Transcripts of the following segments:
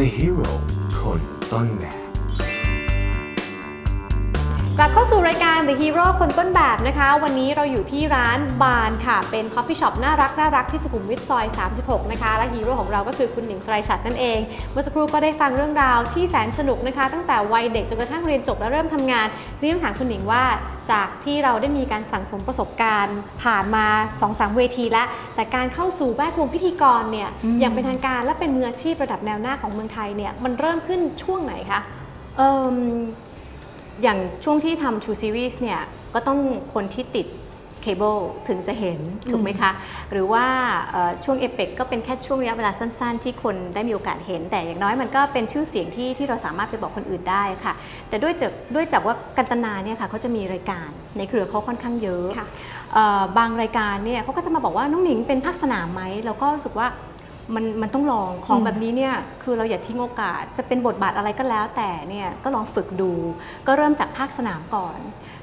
The Hero คนต้นแบบ กลับเข้าสู่รายการ The Hero คนต้นแบบนะคะ วันนี้เราอยู่ที่ร้านบานค่ะ เป็นคอฟฟี่ช็อปน่ารักน่ารักที่สุขุมวิทซอย 36 นะคะ และฮีโร่ของเราก็คือคุณหนิงสไรชัดนั่นเอง เมื่อสักครู่ก็ได้ฟังเรื่องราวที่แสนสนุกนะคะ ตั้งแต่วัยเด็กจนกระทั่งเรียนจบและเริ่มทำงานเรื่องถามคุณหนิงว่าจากที่เราได้มีการสั่งสมประสบการณ์ ผ่านมา2-3เวทีแล้ว แต่การเข้าสู่แวดวงพิธีกรเนี่ยอย่างเป็นทางการและเป็นมืออาชีพระดับแนวหน้าของเมืองไทยเนี่ยมันเริ่มขึ้นช่วงไหนคะเอิ่มอย่างช่วงที่ทำ True Series เนี่ยก็ต้องคนที่ติดเคเบิลถึงจะเห็น ถูกไหมคะ หรือว่าเอ่อช่วงเอเปกก็เป็นแค่ช่วงระยะเวลาสั้นๆ ที่คนได้มีโอกาสเห็น แต่อย่างน้อยมันก็เป็นชื่อเสียงที่ที่เราสามารถไปบอกคนอื่นได้ค่ะ แต่ด้วยจากด้วยจากว่ากันตนาเนี่ยค่ะเขาจะมีรายการในเครือเขาค่อนข้างเยอะค่ะเอ่อบางรายการเนี่ยเขาก็จะมาบอกว่าน้องหนิงเป็นภาคสนามไหมเราก็รู้สึกว่า มันมันต้องลองของอืมแบบนี้เนี่ยคือเราอย่าทิ้งโอกาส จะเป็นบทบาทอะไรก็แล้ว แต่เนี่ยก็ลองฝึกดู ก็เริ่มจากภาคสนามก่อน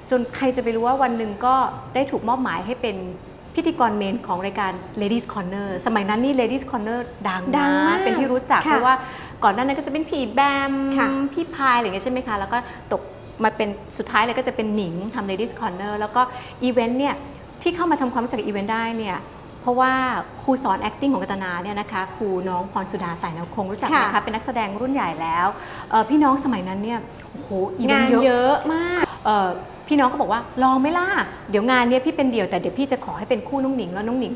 จนใครจะไปรู้ว่าวันหนึ่งก็ได้ถูกมอบหมายให้เป็นพิธีกรเมนของรายการ Ladies Corner สมัยนั้นนี่ Ladies Corner ดังดังนะมากเป็นที่รู้จักค่ะเพราะว่าก่อนหน้านั้นก็จะเป็นพี่แบมค่ะพี่พายอะไรอย่างเงี้ยใช่ไหมคะ แล้วก็ตกมาเป็นสุดท้ายเลยก็จะเป็นหนิงทำ Ladies Corner แล้วก็อีเวนต์เนี่ยที่เข้ามาทำความรู้จักกับอีเวนต์ได้เนี่ย เพราะว่าครูสอน acting ของกัตนาเนี่ยนะคะครูน้องพรสุดาแต่ายนาวคงรู้จักไหมค่ะคะเป็นนักแสดงรุ่นใหญ่แล้วเอ่อพี่น้องสมัยนั้นเนี่ยโอ้โหอีเวนงานต์เยอะเยอะมากเอ่อพี่น้องก็บอกว่าลองไหม่ล่ะเดี๋ยวงานเนี้ยพี่เป็นเดี่ยวแต่เดี๋ยวพี่จะขอให้เป็นคู่น้องหนิงแล้วน้องหนิง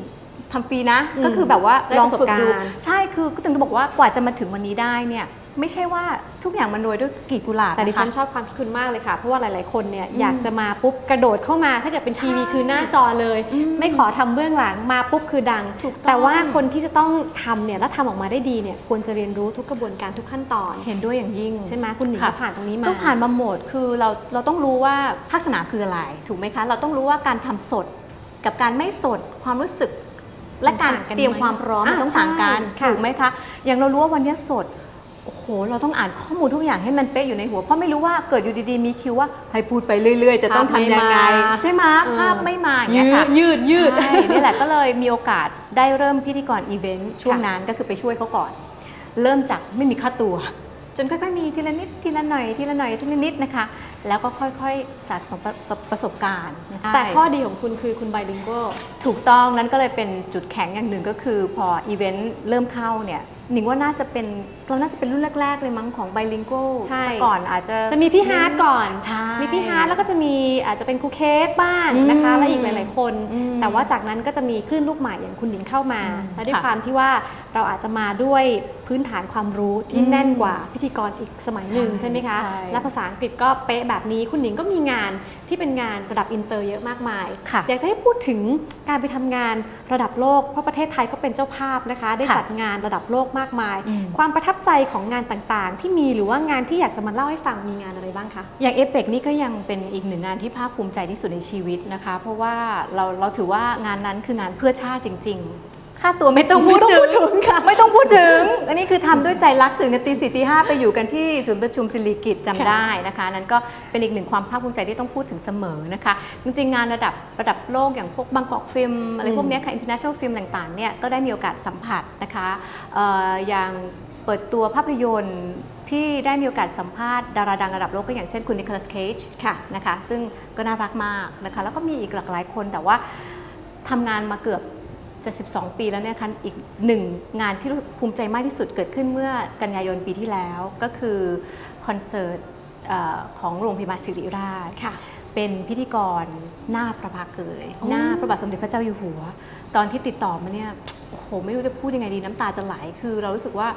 ทำฟรีนะอืมก็คือแบบว่าได้ลองประสบฝึกดูการณ์ใช่คือก็ถึงจะบอกว่ากว่าจะมาถึงวันนี้ได้เนี่ยไม่ใช่ว่า ทุกอย่างมันโรยด้วยกลีบกุหลาบแต่ดิฉันนะคะชอบความคิดคุณมากเลยค่ะ เพราะว่าหลาย ๆ คนเนี่ยอยากจะมาปุ๊บกระโดดเข้ามา ถ้าเกิดเป็นทีวีใช่คือหน้าจอเลยอืมไม่ขอทำเบื้องหลังมาปุ๊บคือดังถูกต้องแต่ว่าคนที่จะต้องทำเนี่ยแล้วทำออกมาได้ดีเนี่ยควรจะเรียนรู้ทุกกระบวนการทุกขั้นตอน เห็นด้วยอย่างยิ่ง ใช่ไหมคุณหนิงค่ะก็ผ่านตรงนี้มาต้องผ่านมาหมดคือเราเราต้องรู้ว่าภาคสนามคืออะไรถูกไหมคะ เราต้องรู้ว่าการทำสดกับการไม่สดความรู้สึกและการมันต่างกันเตรียมไหมความพร้อมอะมันต้องต่างกันใช่ค่ะถูกไหมคะ อย่างเรารู้ว่าวันนี้สดโอ้โห เราต้องอ่านข้อมูลทุกอย่างให้มันเป๊ะอยู่ในหัว เพราะไม่รู้ว่าเกิดอยู่ดีๆ มีคิวว่าให้พูดไปเรื่อย ๆ จะต้องทำยังไง ใช่ไหมภาพไม่มาอย่างเงี้ยค่ะยืดยืดใช่นี่แหละก็เลยมีโอกาสได้เริ่มพิธีกรอีเวนต์ช่วงค่ะนั้นก็คือไปช่วยเขาก่อน เริ่มจากไม่มีค่าตัว จนค่อยๆมีทีละนิดทีละหน่อยทีละหน่อยทีละนิดนะคะ แล้วก็ค่อยๆสะสมประสบประสบการณ์นะคะแต่ข้อดีของคุณคือคุณไบลิงโกถูกต้องนั้นก็เลยเป็นจุดแข็งอย่างหนึ่งก็คือพออีเวนต์เริ่มเข้าเนี่ยหนิงว่าน่าจะเป็นเราน่าจะเป็นรุ่นแรก ๆ เลยมั้งของไบลิงโกใช่ ก่อนอาจจะ จะมีพี่ฮาร์ดก่อน ใช่มีพี่ฮาร์ดแล้วก็จะมีอาจจะเป็นครูเคสบ้างนะคะ อืมและอีกหลาย ๆ คน อืมแต่ว่าจากนั้นก็จะมีคลื่นลูกใหม่อย่างคุณหญิงเข้ามา อืมและด้วยค่ะความที่ว่าเราอาจจะมาด้วยพื้นฐานความรู้ที่อืมแน่นกว่าพิธีกรอีกสมัยหนึ่งใช่ใช่ไหมคะ ใช่ และภาษาอังกฤษก็เป๊ะแบบนี้คุณหญิงก็มีงานที่เป็นงานระดับอินเตอร์เยอะมากมาย ค่ะ อยากจะให้พูดถึงการไปทำงานระดับโลกเพราะประเทศไทยก็เป็นเจ้าภาพนะคะ ได้ค่ะจัดงานระดับโลกมากมาย อืม ความประทับใจของงานต่างๆ ที่มีหรือว่างานที่อยากจะมาเล่าให้ฟังมีงานอะไรบ้างคะ อย่างเอเปกนี่ก็ยังเป็นอีกหนึ่งงานที่ภาคภูมิใจที่สุดในชีวิตนะคะ เพราะว่าเราเราถือว่างานนั้นคืองานเพื่อชาติจริง ๆ ค่าตัวไม่ต้องพูดถึงค่ะไม่ต้องพูดถึง อันนี้คือทำด้วยใจรักตื่นกันตีสี่ตีห้าไปอยู่กันที่ศูนย์ประชุมศิริกิตจำค่ะได้นะคะ นั้นก็เป็นอีกหนึ่งความภาคภูมิใจที่ต้องพูดถึงเสมอนะคะ จริงๆ งานระดับระดับโลกอย่างพวกบางกอกฟิล์มอะไรพวกเนี้ยค่ะ international film ต่างๆเนี่ยก็ได้มีโอกาสสัมผัสนะคะเอ่ออย่าง เปิดตัวภาพยนตร์ที่ได้มีโอกาสสัมภาษณ์ดาราดังระดับโลกก็อย่างเช่นคุณนิโคลัสเคจค่ะนะคะซึ่งก็น่ารักมากนะคะแล้วก็มีอีกหลากหลายคนแต่ว่าทำงานมาเกือบจะ 12 ปีแล้วเนี่ยคะอีกหนึ่งงานที่รู้สึกภูมิใจมากที่สุดเกิดขึ้นเมื่อกันยายนปีที่แล้วก็คือคอนเสิร์ตเออของโรงพยาบาลศิริราชค่ะเป็นพิธีกรหน้าพระพักตร์เลยโอ้หน้าพระบาทสมเด็จพระเจ้าอยู่หัว ตอนที่ติดต่อมาเนี่ยโอ้โหไม่รู้จะพูดยังไงดีน้ำตาจะไหลคือเรารู้สึกว่า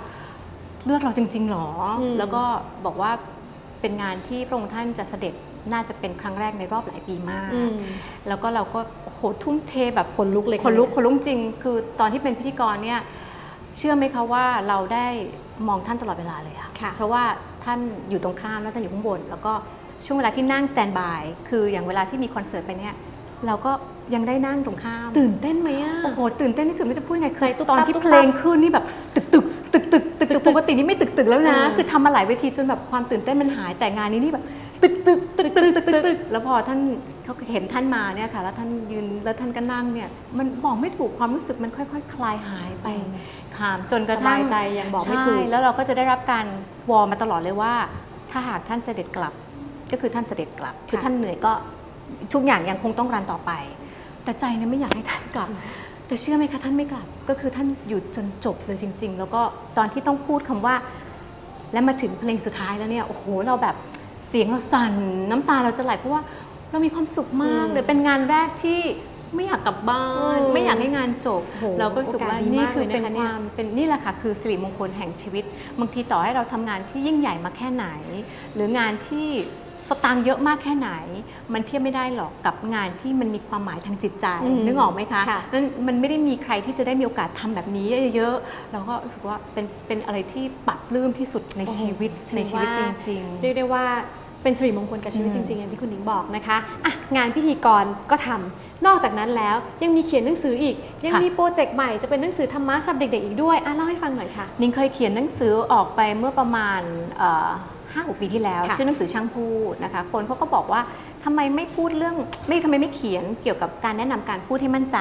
เลือดเราจริงๆหรออมแล้วก็บอกว่าเป็นงานที่พระองค์ท่านจะเสด็จน่าจะเป็นครั้งแรกในรอบหลายปีมากอืมแล้วก็เราก็โอ้โหทุ่มเทแบบขนลุกเลยขนลุกขนลุกจริง คือตอนที่เป็นพิธีกรเนี่ยเชื่อไหมคะว่าเราได้มองท่านตลอดเวลาเลยอะค่ะเพราะว่าท่านอยู่ตรงข้ามแล้วท่านอยู่ข้างบน แล้วก็ช่วงเวลาที่นั่งสแตนบายคืออย่างเวลาที่มีคอนเสิร์ตไปเนี่ยเราก็ยังได้นั่งตรงข้าม ตื่นเต้นไหมอะโอ้โหตื่นเต้นที่สุดไม่รู้จะพูดยังไงคืใจอตุ๊บตอนตับที่ตุ๊บเพตับลงขึ้นนี่แบบตึกตึก ตึกตึกตึกตึกปกตินี่ไม่ตึกตึกแล้วนะอืมคือทำมาหลายเวทีจนแบบความตื่นเต้นมันหายแต่งานนี้นี่แบบตึกตึกตึกตึกตึกตึกแล้วพอท่านเขาเห็นท่านมาเนี่ยค่ะ แล้วท่านยืนแล้วท่านก็นั่งเนี่ยมันบอกไม่ถูกความรู้สึกมันค่อย ๆ คลายหายไปค่ะจนกระทั่งสบายใจยังบอกไม่ถูกใช่แล้วเราก็จะได้รับการวอร์มาตลอดเลยว่า ถ้าหากท่านเสด็จกลับ ก็คือท่านเสด็จกลับ คือค่ะท่านเหนื่อยก็ทุกอย่างยังคงต้องรันต่อไป แต่ใจเนี่ยไม่อยากให้ท่านกลับ แต่เชื่อไหมคะท่านไม่กลับ ก็คือท่านอยู่จนจบเลยจริง ๆ แล้วก็ตอนที่ต้องพูดคำว่า และมาถึงเพลงสุดท้ายแล้วเนี่ยโอ้โหเราแบบเสียงเราสั่นน้ำตาเราจะไหลเพราะว่าเรามีความสุขมากอืมเลยเป็นงานแรกที่ไม่อยากกลับบ้านอืมไม่อยากให้งานจบโอ้โหเราก็รู้สึกว่าโอกาสดีนี่มากคือเลยเป็นนะคะคเนี่ยวามเป็นนี่แหละค่ะคือสิริมงคลแห่งชีวิต บางทีต่อให้เราทำงานที่ยิ่งใหญ่มาแค่ไหน หรืองานที่ สตางค์เยอะมากแค่ไหน มันเทียบไม่ได้หรอกกับงานที่มันมีความหมายทางจิตใจอืมนึกออกไหมคะค่ะนั่นมันไม่ได้มีใครที่จะได้มีโอกาสทำแบบนี้เยอะๆเราก็รู้สึกว่าเป็นเป็นอะไรที่ปรับปลื้มที่สุดในโอ้โหชีวิตถือในชีวิตจว่าริงเรียกได้ว่าเป็นสิริมงคลกับชีวิตอืจมริงๆอย่างที่คุณหนิงบอกนะคะอะงานพิธีกรก็ทำนอกจากนั้นแล้วยังมีเขียนหนังสืออีก ยังมีโปรเจกต์ใหม่จะเป็นหนังสือธรรมะสำหรับเด็กๆอีกด้วยอะเล่าให้ฟังหน่อยค่ะๆนิ้งเคยเขียนหนังสือออกไปเมื่อประมาณ ห้าหกปีที่แล้วค่ะชื่อหนังสือช่างพูดนะคะ คนเขาก็บอกว่าทำไมไม่พูดเรื่องไม่ทำไมไม่เขียนเกี่ยวกับการแนะนำการพูดให้มั่นใจ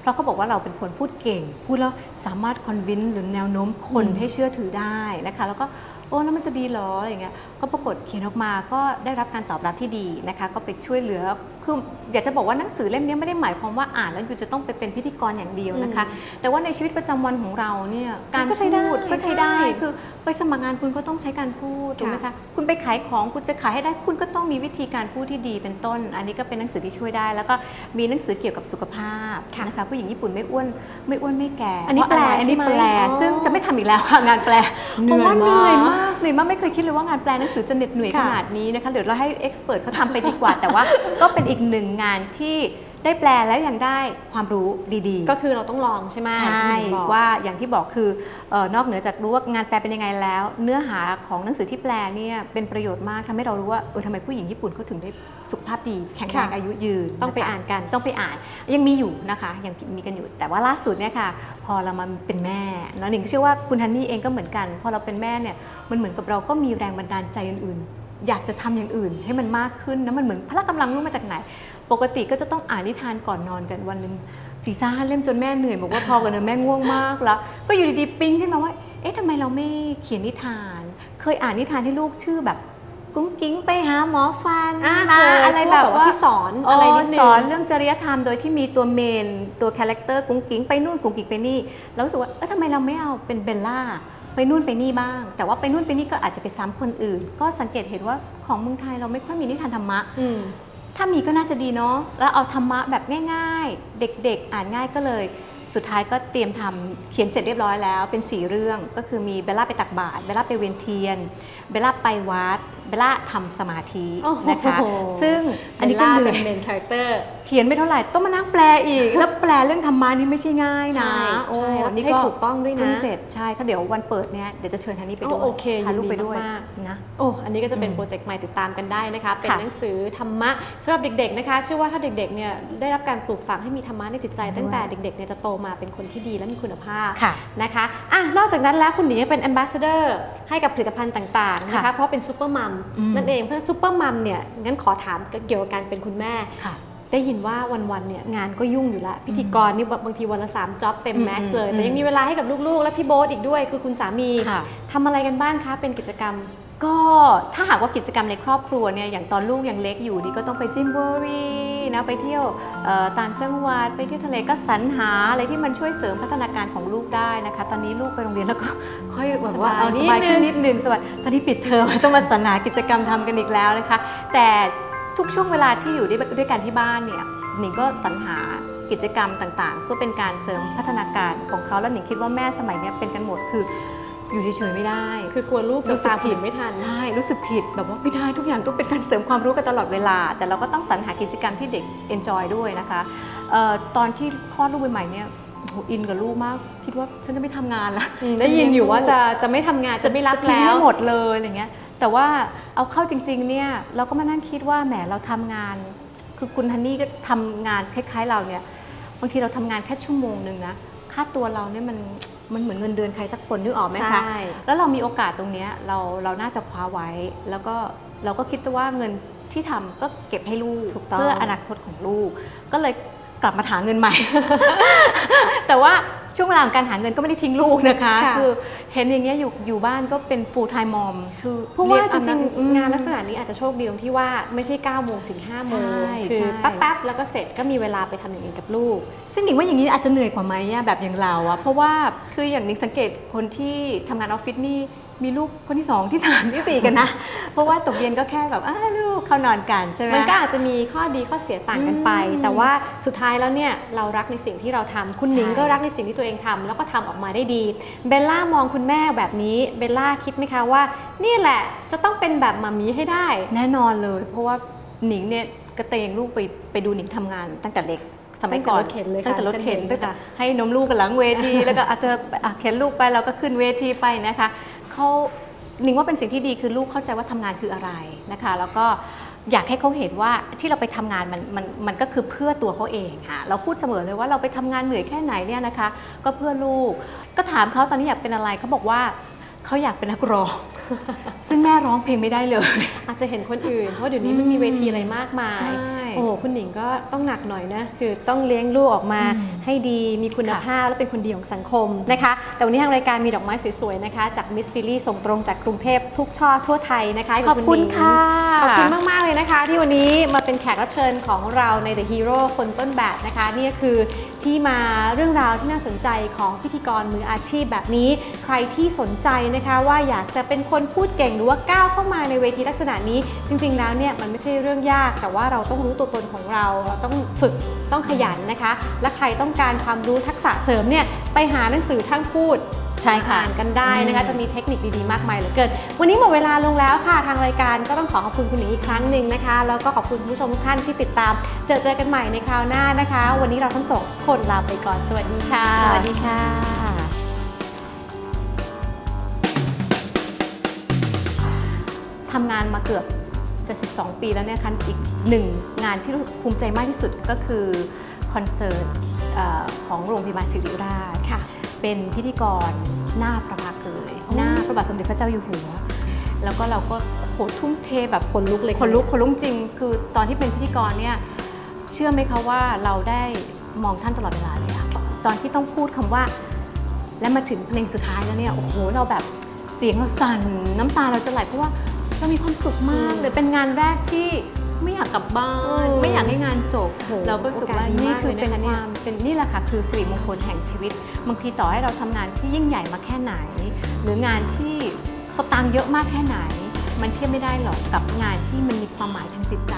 เพราะเขาบอกว่าเราเป็นคนพูดเก่ง พูดแล้วสามารถคอนวินหรือแนวโน้มคนอืมให้เชื่อถือได้นะคะ แล้วก็โอ้แล้วมันจะดีเหรออะไรอย่างเงี้ยก็ปรากฏเขียนออกมาก็ได้รับการตอบรับที่ดีนะคะ ก็ไปช่วยเหลือ คืออยากจะบอกว่าหนังสือเล่มนี้ไม่ได้หมายความว่าอ่านแล้วอยู่จะต้องไปเป็นพิธีกรอย่างเดียวนะคะ แต่ว่าในชีวิตประจำวันของเราเนี่ยการก็ใช้ได้พูดก็ใช้ได้ใช่คือไปสมัครงานคุณก็ต้องใช้การพูดถูกไหมค่ะคะคุณไปขายของคุณจะขายให้ได้คุณก็ต้องมีวิธีการพูดที่ดีเป็นต้น อันนี้ก็เป็นหนังสือที่ช่วยได้ แล้วก็มีหนังสือเกี่ยวกับสุขภาพค่ะนะคะผู้หญิงญี่ปุ่นไม่อ้วนไม่อ้วนไม่แก่อันนี้เพราะะไรแปลอันนี้ใช่ไหมแปลอ๋อซึ่งจะไม่ทำอีกแล้วค่ะงานแปลเหนื่เพราะอยว่าเหนื่อยมากมากเหนื่อยมากไม่เคยคิดเลยว่างานแปลหนังสือจะเหน็ดเหนื่อยค่ะขนาดนี้นะคะเดี๋ยวเราให้เอ็กซ์เพรสเขาทำไปดีกว่าแต่ว่าก็เป็นอีกหนึ่งงานที่ได้แปลแล้วยังได้ความรู้ดีๆ ก็คือเราต้องลองใช่ไหมใช่ที่หนิงบอกว่าอย่างที่บอกคือเออนอกเหนือจากรู้ว่างานแปลเป็นยังไงแล้ว เนื้อหาของหนังสือที่แปลเนี่ยเป็นประโยชน์มากทำให้เรารู้ว่าเออทำไมผู้หญิงญี่ปุ่นเขาถึงได้สุขภาพดีแข็งแรงค่ะอายุยืนต้องไปะคะอ่านกันต้องไปอ่าน ยังมีอยู่นะคะยังมีกันอยู่แต่ว่าล่าสุดเนี่ยค่ะ พอเรามาเป็นแม่เนาะหนิงเชื่อว่าคุณฮันนี่เองก็เหมือนกัน พอเราเป็นแม่เนี่ยมันเหมือนกับเราก็มีแรงบันดาลใจอื่นๆ อยากจะทำอย่างอื่นให้มันมากขึ้นนะมันเหมือนพละกำลังรู้มาจากไหน ปกติก็จะต้องอ่านนิทานก่อนนอนกันวันหนึ่งสี่ซ่าเล่มจนแม่เหนื่อยบอกว่าพอกันเนอะแม่ง่วงมากแล้ว ก็อยู่ดีๆปิ๊งขึ้นมาว่าเอ๊ะทำไมเราไม่เขียนนิทาน เคยอ่านนิทานให้ลูกชื่อแบบกุ้งกิ้งไปหาหมอฟันอ่านะเคยอะไรพวกแบบแบบว่าว่าที่สอนอะไรนิดนึงสอนเรื่องจริยธรรมโดยที่มีตัวเมนตัวคาแรคเตอร์กุ้งกิ้งไปนู่นกุ้งกิ้งไปนี่แล้วรู้สึกว่าเออทำไมเราไม่เอาเป็นเบลล่า ไปนู่นไปนี่บ้าง แต่ว่าไปนู่นไปนี่ก็อาจจะไปซ้ำคนอื่น ก็สังเกตเห็นว่าของเมืองไทยเราไม่ค่อยมีนิทานธรรมะอืมถ้ามีก็น่าจะดีเนาะแล้วเอาธรรมะแบบง่าย ๆ เด็กๆ อ่านง่ายก็เลย สุดท้ายก็เตรียมทำเขียนเสร็จเรียบร้อยแล้ว เป็นสีเรื่องก็คือมีเบลล่าไปตักบาตรเบลล่าไปเวียนเทียน เบลล่าไปวัด เบลล่าทำสมาธิโอ้โหนะคะ ซึ่งอันนี้ก็เบลล่าเหนื่เป็อนยเมนคาแรคเตอร์เขียนไม่เท่าไหร่ต้องมานั่งแปลอีก แล้วแปลเรื่องธรรมานี่ไม่ใช่ง่ายนะใช่โอ้ใช่นี่ให้ก็ถูกต้องด้วยนะเพิ่งเสร็จใช่ก็เดี๋ยววันเปิดเนี่ยเดี๋ยวจะเชิญทันนี่ไปด้วยโอ้โอเคพาลูกยินดีไปด้วยมากนะโอ้อันนี้ก็จะเป็นอืมโปรเจกต์ใหม่ติดตามกันได้นะคะ เป็นค่ะหนังสือธรรมะสำหรับเด็กๆนะคะเชื่อว่าถ้าเด็กๆเนี่ยได้รับการปลูกฝังให้มีธรรมะในจิตใจ ตั้งแต่เด็กๆเนี่ยจะโตมาเป็นคนที่ดีและมีคุณภาพค่ะนะคะอะนอกจากนั้นแล้วคุณหนิงยังเป็น ambassador ให้กับผลิตภัณฑ์ต่างๆนะคะค่ะเพราะเป็นซูเปอร์มัมอืมนั่นเองเพราะซูเปอร์มัมเนี่ยงั้นขอถามเกี่ยวกับการเป็นคุณแม่ค่ะได้ยินว่าวันๆเนี่ยงานก็ยุ่งอยู่แล้วพิธีกรนี่บางทีวันละสามจ็อบเต็มอืมแม็กอืซ์มเลย แต่อืมยังมีเวลาให้กับลูกๆ และพี่โบ๊ทอีกด้วยคือคุณสามีค่ะทำอะไรกันบ้างคะเป็นกิจกรรม ก็ถ้าหากว่ากิจกรรมในครอบครัวเนี่ยอย่างตอนลูกยังเล็กอยู่นี่ก็ต้องไปจิมบอรีนะไปเที่ยวเอ่อต่างจังหวัดไปเที่ยวทะเลก็สรรหาอะไรที่มันช่วยเสริมพัฒนาการของลูกได้นะคะ ตอนนี้ลูกไปโรงเรียนแล้วก็ค่อยแบบว่าสบายเอาสบายนิดนึขึ้งนนิดนึงสบายตอนนี้ปิดเทอมต้องมาสรรหากิจกรรมทำกันอีกแล้วนะคะ แต่ทุกช่วงเวลาที่อยู่ด้วยด้วยกันที่บ้านเนี่ยหนิงก็สรรหากิจกรรมต่างๆ เพื่อเป็นการเสริมพัฒนาการของเขาแล้วหนิงคิดว่าแม่สมัยเนี้ยเป็นกันหมดคือ อยู่เฉยๆไม่ได้ คือกลัวลูกจะรู้สึกตามผิผิดดไม่ทัน ใช่ รู้สึกผิดแบบว่าไม่ได้ทุกอย่างต้องเป็นการเสริมความรู้กันตลอดเวลา แต่เราก็ต้องสรรหากิจกรรมที่เด็ก enjoy ด้วยนะคะเอ่อตอนที่คลอดลูกใหม่ๆเนี่ยโอ้โหอินกับลูกมาก คิดว่าฉันจะไม่ทำงานละอืมได้ยินอยู่ว่าจะจะไม่ทำงานจะไม่รับจะทิ้งแล้วให้หมดเลยอะไรเงี้ยแต่ว่าเอาเข้าจริงๆเนี่ยเราก็มานั่งคิดว่าแหมเราทำงาน คือคุณฮันนี่ก็ทำงานคล้าย ๆ เราเนี่ยบางทีเราทำงานแค่ชั่วโมงหนึ่งนะค่าตัวเราเนี่ยมัน มันเหมือนเงินเดือนใครสักคนนึกออกไหมคะใช่แล้วเรามีโอกาสตรงเนี้ยเราเราน่าจะคว้าไว้ แล้วก็เราก็คิดว่าเงินที่ทำก็เก็บให้ลูกถูกต้องเพื่ออนาคตของลูก ก็เลยกลับมาหาเงินใหม่ แต่ว่า ช่วงเวลาของการหาเงินก็ไม่ได้ทิ้งลูกนะคะ ค่ะ คือเห็นอย่างเงี้ยอยู่อยู่บ้านก็เป็น full time mom คือเพราะว่าเยจอำรินงอืมๆงานลักษณะนี้อาจจะโชคดีตรงที่ว่าไม่ใช่9โมงถึง5โมงใช่คือใช่ แป๊บๆแล้วก็เสร็จก็มีเวลาไปทำอย่างอื่นกับลูก ซึ่งหนิงว่าอย่างนี้อาจจะเหนื่อยกว่าไหมอะแบบอย่างเราอะเพราะว่าคืออย่างหนิงสังเกตคนที่ทำงานออฟฟิศนี่ มีลูกคนที่สองที่สามที่สี่กันนะ เพราะว่าตกเย็นก็แค่แบบอ้าลูกเข้านอนกันใช่ไหมมันก็อาจจะมีข้อดีข้อเสียต่างกันไปอืมแต่ว่าสุดท้ายแล้วเนี่ยเรารักในสิ่งที่เราทำคุณหนิงใช่ก็รักในสิ่งที่ตัวเองทำแล้วก็ทำออกมาได้ดีเบลล่ามองคุณแม่แบบนี้เบลล่าคิดไหมคะว่า นี่แหละจะต้องเป็นแบบมามีให้ได้ แน่นอนเลย เพราะว่าหนิงเนี่ยกระเตงลูกไปไปดูหนิงทำงานตั้งแต่เล็กสมัยก่อนตั้งแต่รถเข็นเลยค่ะตั้งแต่รถเข็นเส้นหนิงตั้งแต่ค่ะให้นมลูกกันหลังเวที แล้วก็อาจจะอะเข็นลูกไปเราก็ขึ้นเวทีไปนะคะ เขาหนิงว่าเป็นสิ่งที่ดีคือลูกเข้าใจว่าทำงานคืออะไรนะคะ แล้วก็อยากให้เขาเห็นว่าที่เราไปทำงานมันมันมันก็คือเพื่อตัวเขาเองค่ะเราพูดเสมอเลยว่าเราไปทำงานเหนื่อยแค่ไหนเนี่ยนะคะ ก็เพื่อลูกก็ถามเขาตอนนี้อยากเป็นอะไรเขาบอกว่าเขาอยากเป็นนักร้อง ซึ่งแม่ร้องเพลงไม่ได้เลย อาจจะเห็นคนอื่น เพราะเดี๋ยวนี้มันมีเวทีอะไรมากมายใช่โอ้โหคุณหนิงก็ต้องหนักหน่อยนะ คือต้องเลี้ยงลูกออกมาอืมให้ดีมีคุณค่ะภาพ และเป็นคนดีของสังคมนะคะ แต่วันนี้ทางรายการมีดอกไม้สวยๆนะคะ จากมิสฟิลี่ส่งตรงจากกรุงเทพทุกช่อทั่วไทยนะคะให้ขอบณคุณหนิงค่ะ ขอบคุณมาก ๆ เลยนะคะ ที่วันนี้มาเป็นแขกรับเชิญของเราใน The Hero คนต้นแบบนะคะนี่ก็คือที่มาเรื่องราวที่น่าสนใจของพิธีกรมืออาชีพแบบนี้ ใครที่สนใจนะคะว่าอยากจะเป็นคนพูดเก่งหรือว่าก้าวเข้ามาในเวทีลักษณะนี้ จริง ๆ แล้วเนี่ยมันไม่ใช่เรื่องยาก แต่ว่าเราต้องรู้ตัวตนของเรา เราต้องฝึกต้องขยันนะคะ และใครต้องการความรู้ทักษะเสริมเนี่ยไปหาหนังสือช่างพูดใช่ค่ะอ่านกันได้นะคะอืมจะมีเทคนิคดีๆ มากมายเหลือเกิน วันนี้หมดเวลาลงแล้วค่ะ ทางรายการก็ต้องขอขอบคุณคุณหนิงอีกครั้งหนึ่งนะคะ แล้วก็ขอบคุณคุณผู้ชมทุกท่านที่ติดตาม เจอเจอกันใหม่ในคราวหน้านะคะ วันนี้เราทั้งสองคนลาไปก่อน สวัสดีค่ะ สวัสดีค่ะ ทำงานมาเกือบจะ12 ปีแล้วเนี่ยค่ะอีกหนึ่งงานที่รู้สึกภูมิใจมากที่สุดก็คือคอนเสิร์ตเอ่อของโรงพยาบาลศิริราชค่ะเป็นพิธีกรหน้าพระพักตร์เลยหน้าพระบาทสมเด็จพระเจ้าอยู่หัว แล้วก็เราก็โหทุ่มเทแบบคนลุกเลยคนลุกคนลุกจริง คือตอนที่เป็นพิธีกรเนี่ยเชื่อไหมคะว่าเราได้มองท่านตลอดเวลาเลยอะตอนที่ต้องพูดคำว่า และมาถึงเพลงสุดท้ายแล้วเนี่ยโอ้โหเราแบบเสียงเราสั่นน้ำตาเราจะไหลเพราะว่า เรามีความสุขมากเลยเป็นงานแรกที่ไม่อยากกลับบ้าน ไม่อยากให้งานจบโอ้โหเราก็รู้สึกว่าโอกาสดีนี่มากคือเลยเป็นนะคะคเนี่วายมเป็นนี่แหละค่ะคือสิริมงคลแห่งชีวิต บางทีต่อให้เราทำงานที่ยิ่งใหญ่มาแค่ไหน หรืองานที่สตางค์เยอะมากแค่ไหน มันเทียบไม่ได้หรอกกับงานที่มันมีความหมายทางจิตใจ